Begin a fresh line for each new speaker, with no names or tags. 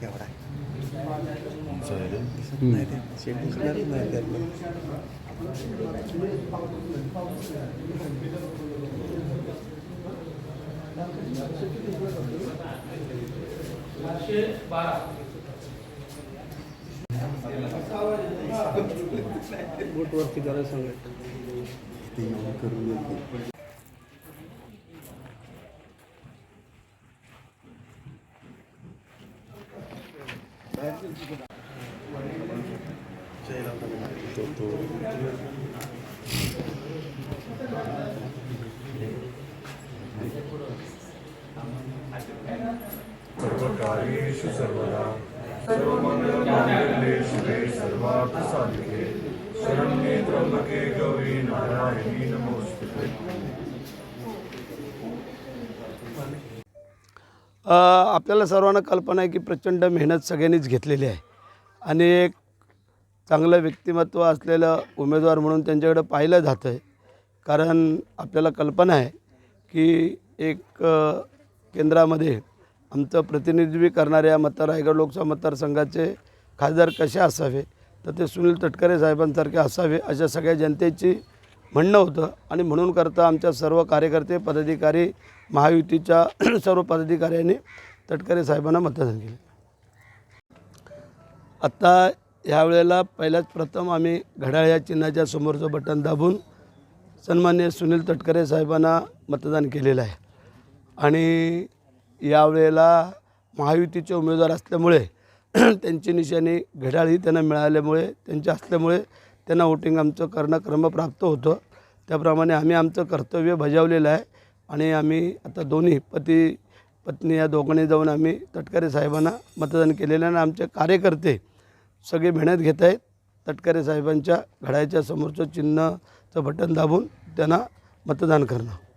केवढा नाही ते शेडिंग नाही
करायला सांगायचं
ते येऊन करून
सर्वकार्येषु सर्वदा। सर्वमङ्गलमाङ्गल्ये शिवे सर्वार्थसाधिके। शरण्ये त्र्यम्बके गौरी नारायणी नमोस्तुते
आपल्याला सर्वांना कल्पना आहे की प्रचंड मेहनत सगळ्यांनीच घेतलेली आहे. आणि एक चांगलं व्यक्तिमत्व असलेलं उमेदवार म्हणून त्यांच्याकडे पाहिलं जातं आहे कारण आपल्याला कल्पना आहे की एक केंद्रामध्ये आमचं प्रतिनिधित्व करणाऱ्या मतदार रायगड लोकसभा मतदारसंघाचे खासदार कसे असावे? तर ते सुनील तटकरे साहेबांसारखे असावे अशा सगळ्या जनतेची म्हणणं होतं. आणि म्हणून करता आमच्या सर्व कार्यकर्ते पदाधिकारी महायुतीच्या सर्व पदाधिकाऱ्यांनी तटकरे साहेबांना मतदान केले. आत्ता ह्यावेळेला पहिल्याच प्रथम आम्ही घड्याळ या चिन्हाच्या समोरचं बटन दाबून सन्मान्य सुनील तटकरे साहेबांना मतदान केलेलं आहे. आणि यावेळेला महायुतीचे उमेदवार असल्यामुळे त्यांची निशाणी घड्याळही त्यांना मिळाल्यामुळे त्यांच्या असल्यामुळे त्यांना वोटिंग आमचं करणं क्रमप्राप्त होतं. त्याप्रमाणे आम्ही आमचं कर्तव्य बजावलेलं आहे. आणि आम्ही आता दोन्ही पती पत्नी या दोघांनी जाऊन आम्ही तटकरे साहेबांना मतदान केलेलं आहे. आणि आमचे कार्यकर्ते सगळे मेहनत घेत आहेत. तटकरे साहेबांच्या घड्याच्या समोरचं चिन्हचं बटन दाबून त्यांना मतदान करणं.